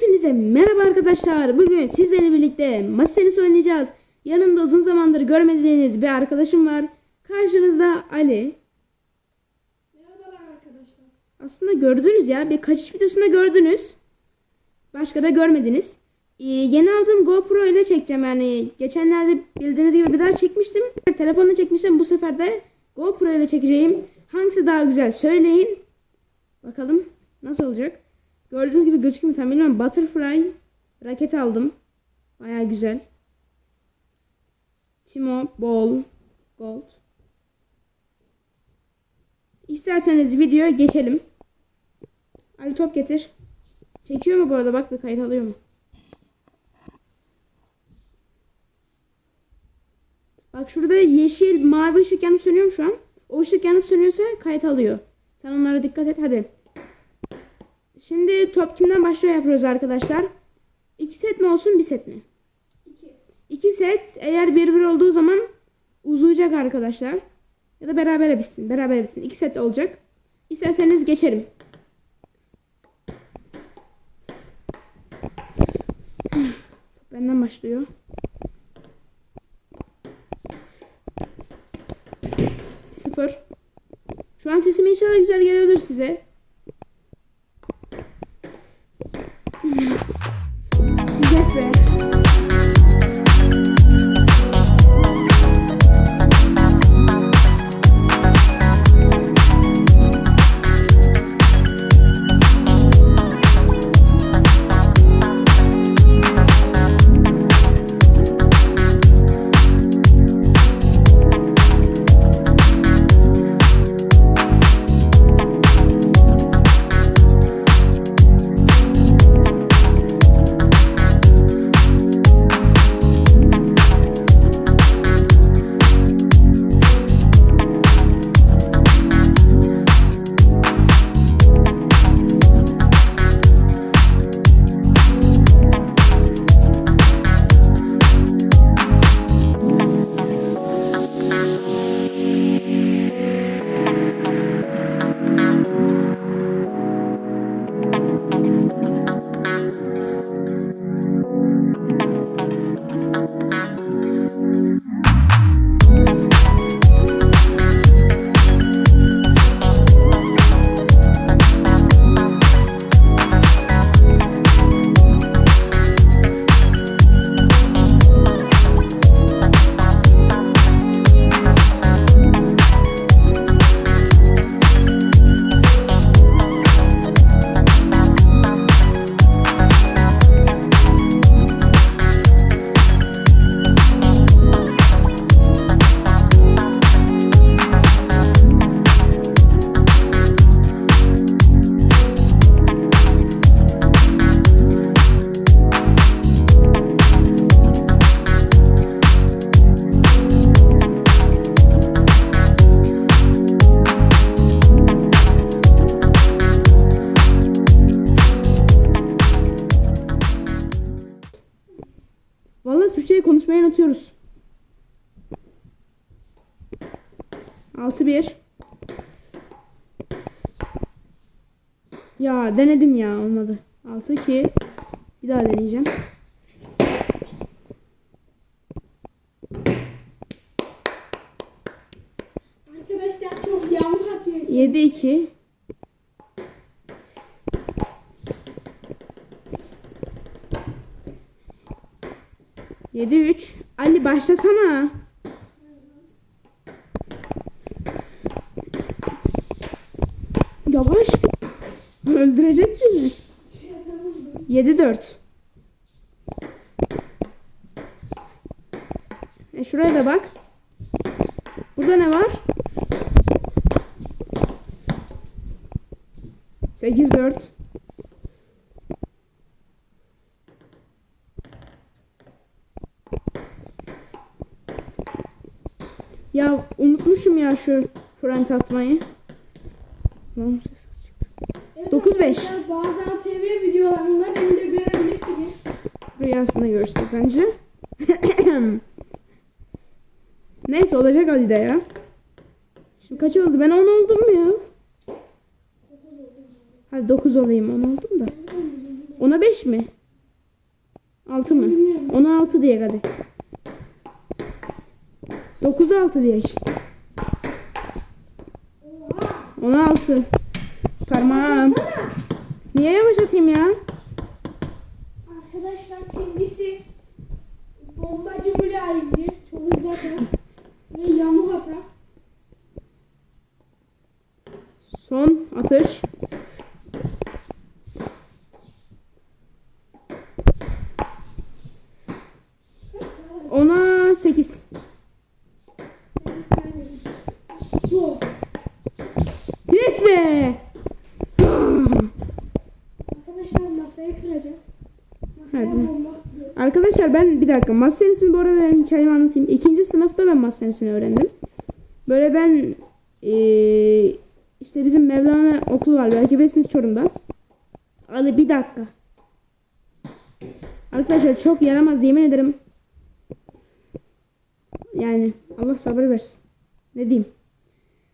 Hepinize merhaba arkadaşlar. Bugün sizlerle birlikte masa tenisi oynayacağız. Yanımda uzun zamandır görmediğiniz bir arkadaşım var. Karşınızda Ali. Merhabalar arkadaşlar. Aslında gördünüz ya. Bir kaçış videosunda gördünüz. Başka da görmediniz. Ee, yeni aldığım GoPro ile çekeceğim yani. Geçenlerde bildiğiniz gibi bir daha çekmiştim. Telefonla çekmiştim. Bu sefer de GoPro ile çekeceğim. Hangisi daha güzel söyleyin. Bakalım nasıl olacak. Gördüğünüz gibi gözüküyor mu tam bilmiyorum. Butterfly raket aldım. Baya güzel. Timo Ball Gold. İsterseniz videoya geçelim. Ali top getir. Çekiyor mu bu arada? Bak bir kayıt alıyor mu? Bak şurada yeşil, mavi ışık yanıp sönüyor mu şu an? O ışık yanıp sönüyorsa kayıt alıyor. Sen onlara dikkat et hadi. Şimdi top kimden başlıyor yapıyoruz arkadaşlar. İki set mi olsun bir set mi? İki. İki set eğer bir bir olduğu zaman uzayacak arkadaşlar. Ya da beraber bitsin. Beraber bitsin. İki set olacak. İsterseniz geçelim. Top Benden başlıyor. Sıfır. Şu an sesim inşallah güzel geliyordur size. Türkçe'yi konuşmayı unutuyoruz. 6-1. Ya denedim ya olmadı. 6-2. Bir daha deneyeceğim. Arkadaşlar çok yağmur atıyor. 7-2. Yedi üç. Ali başlasana. Yavaş. Öldürecek bizi. Yedi dört. E şuraya da bak. Burada ne var? 8 Ya unutmuşum ya şu front atmayı. Lan ses az çıktı. Evet, 9-5. arkadaşlar, Bazen TV videolarında beni de görebilirsiniz. Rüyasında görürsünüz bence. Neyse olacak Ali de ya. Şimdi kaç oldu? Ben 10 oldum mu ya? Hadi 9 olayım 10 oldum da. Ona 5 mi? 6 mı? Bilmiyorum. Ona 6 diye hadi. 9'a 6 diye. Ona 6. Parmağım. Niye yavaş atayım ya? Arkadaşlar kendisi bombacı mülayimdir. Çok hızlı atar. Ve yamuk atar. Son atış. Ona 8. Bu. Yes be! Arkadaşlar masayı kıracak. Masaya Hadi. bomba atıyor. Ben bir dakika masa tenisini bu arada hikayemi anlatayım. İkinci sınıfta ben masa tenisini öğrendim. Böyle ben eee, işte bizim Mevlana okulu var belki bilirsiniz Çorum'da. Ali bir dakika. Arkadaşlar çok yaramaz yemin ederim. Yani Allah sabır versin. Ne diyeyim.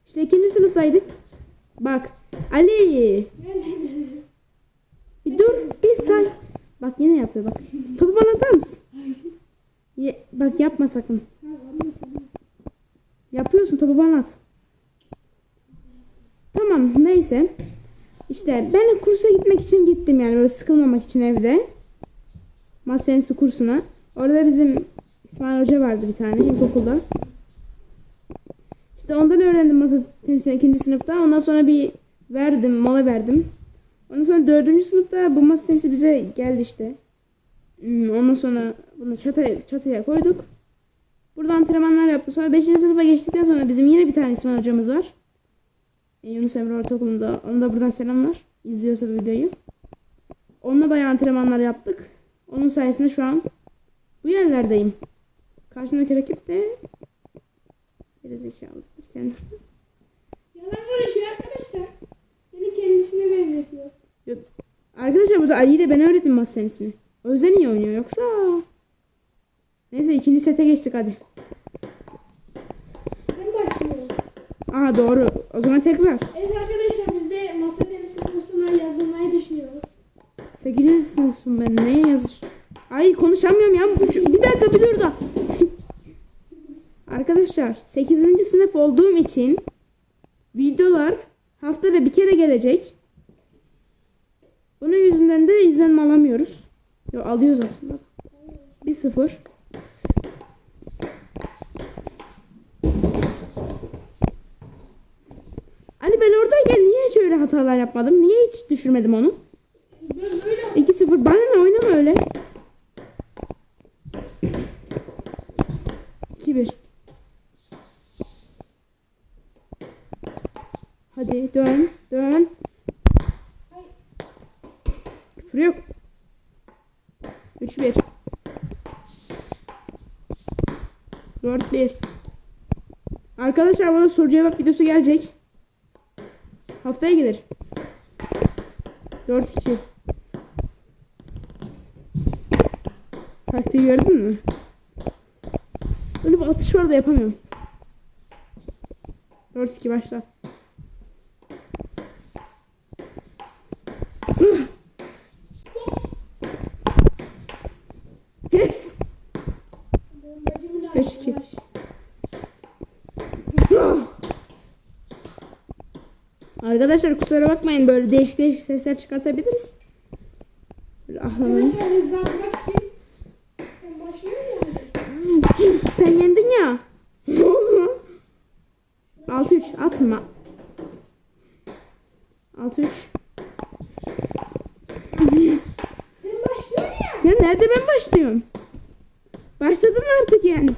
İşte ikinci sınıftaydık. Bak Ali bir dur bir say. Bak yine yapıyor bak. Topu bak yapma sakın. Yapıyorsun topu bana at. Tamam neyse. İşte ben kursa gitmek için gittim yani böyle sıkılmamak için evde. Masa tenisi kursuna. Orada bizim İsmail Hoca vardı bir tane ilkokulda. İşte ondan öğrendim masa tenisini ikinci sınıfta. Ondan sonra bir verdim, mola verdim. Ondan sonra dördüncü sınıfta bu masa tenisi bize geldi işte. Hmm, Ondan sonra bunu çatıya, çatıya koyduk. Burada antrenmanlar yaptık. Sonra 5. sınıfa geçtikten sonra bizim yine bir tane İsmail hocamız var. E, Yunus Emre Ortaokulu'nda. Ona da buradan selamlar. İzliyorsa videoyu. Onunla bayağı antrenmanlar yaptık. Onun sayesinde şu an bu yerlerdeyim. Karşımdaki rakip de gerizekalıdır kendisi. Yalan konuşuyor arkadaşlar. Beni kendisine benzetiyor. Arkadaşlar burada Ali'yi de ben öğrettim masa tenisini. O yüzden iyi oynuyor yoksa. Neyse ikinci sete geçtik hadi. Ben başlıyorum. Aha doğru. O zaman tekrar. Evet arkadaşlar biz de masa tenisi kursuna yazılmayı düşünüyoruz. 8. sınıfım ben. Neye yazış? Ay konuşamıyorum ya. Şu- Bir dakika bir dur da. Arkadaşlar 8. sınıf olduğum için videolar haftada bir kere gelecek. Bunun yüzünden de izlenme alamıyoruz. Yo alıyoruz aslında. 1-0. Ali ben oradayken niye hiç öyle hatalar yapmadım? Niye hiç düşürmedim onu? Ben böyle 2-0 bana ne oynama öyle. 2-1 Hadi dön dön. Küfür yok. 3-1 4-1 Arkadaşlar bana soru cevap videosu gelecek. Haftaya gelir. 4-2 Taktiği gördün mü? Öyle bir atış var da yapamıyorum. 4-2 başla. Yes. bombacı mülayim. Beş iki. var. Arkadaşlar kusura bakmayın böyle değişik değişik sesler çıkartabiliriz. Böyle. Arkadaşlar hızlandırmak için sen başlıyor musun? Sen yendin ya. Ne oldu lan? 6-3 atma. 6-3. Sen başlıyorsun ya. Ya nerede ben başlıyorum? Başladın artık yani.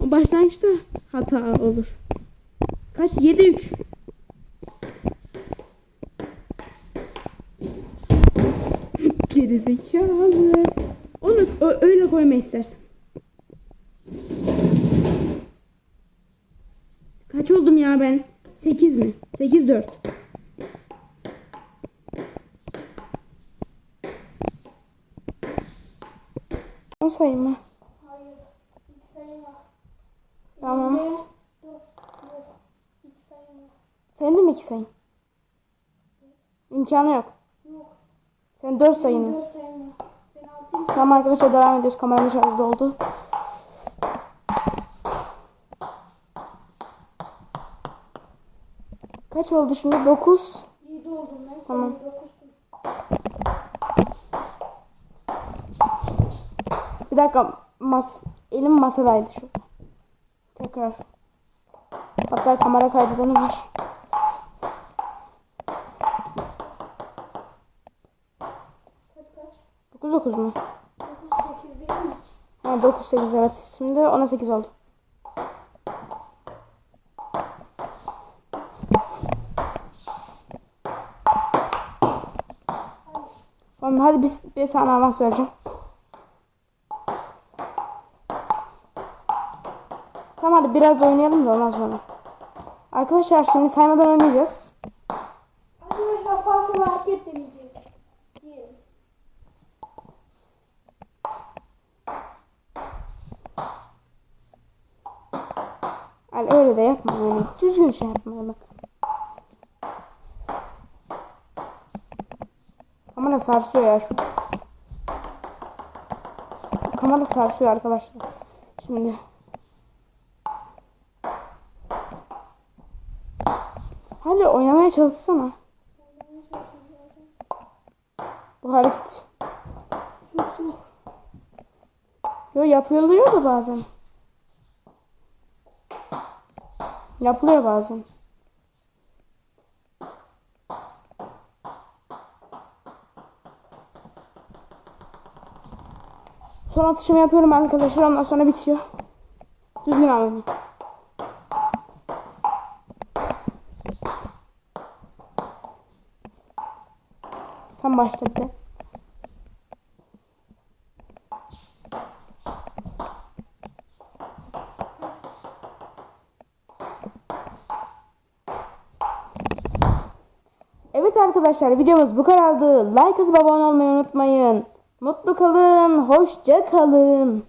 O başlangıçta hata olur. Kaç? 7-3. Gerizekalı. Onu öyle koyma istersen. Kaç oldum ya ben? 8 mi? 8 4. O sayı mı? Hayır. İki sayı var. Tamam. Senin de mi iki sayın? İmkanı yok. Sen 4 sayın. Dört sayım var. Ben altıyım. Tamam arkadaşlar devam ediyoruz. Kameramın şarjı doldu. Kaç oldu şimdi? 9. Yedi oldum ben. Tamam. Bir dakika. Mas elim masadaydı şu. Tekrar. Hatta kamera kaydedenim var. Kaç kaç? 9 9 mu? Dokuz sekiz değil mi? Ha 9 8 evet. Şimdi ona 8 oldu. Tamam hadi biz bir tane avans vereceğim. Tamam hadi biraz da oynayalım da ondan sonra. Arkadaşlar şimdi saymadan oynayacağız. Arkadaşlar falso hareket deneyeceğiz. Yani öyle de yapma yani. Düzgün şey yapma bak. Kamera sarsıyor ya şu. Kamera sarsıyor arkadaşlar. Şimdi. Hadi oynamaya çalışsana. Bu hareket. Çok zor. Yo yapılıyor da bazen. Yapılıyor bazen. Son atışımı yapıyorum arkadaşlar ondan sonra bitiyor. Düzgün alın. Sen başla. Evet arkadaşlar videomuz bu kadardı. Like atıp abone olmayı unutmayın. Mutlu kalın, hoşça kalın.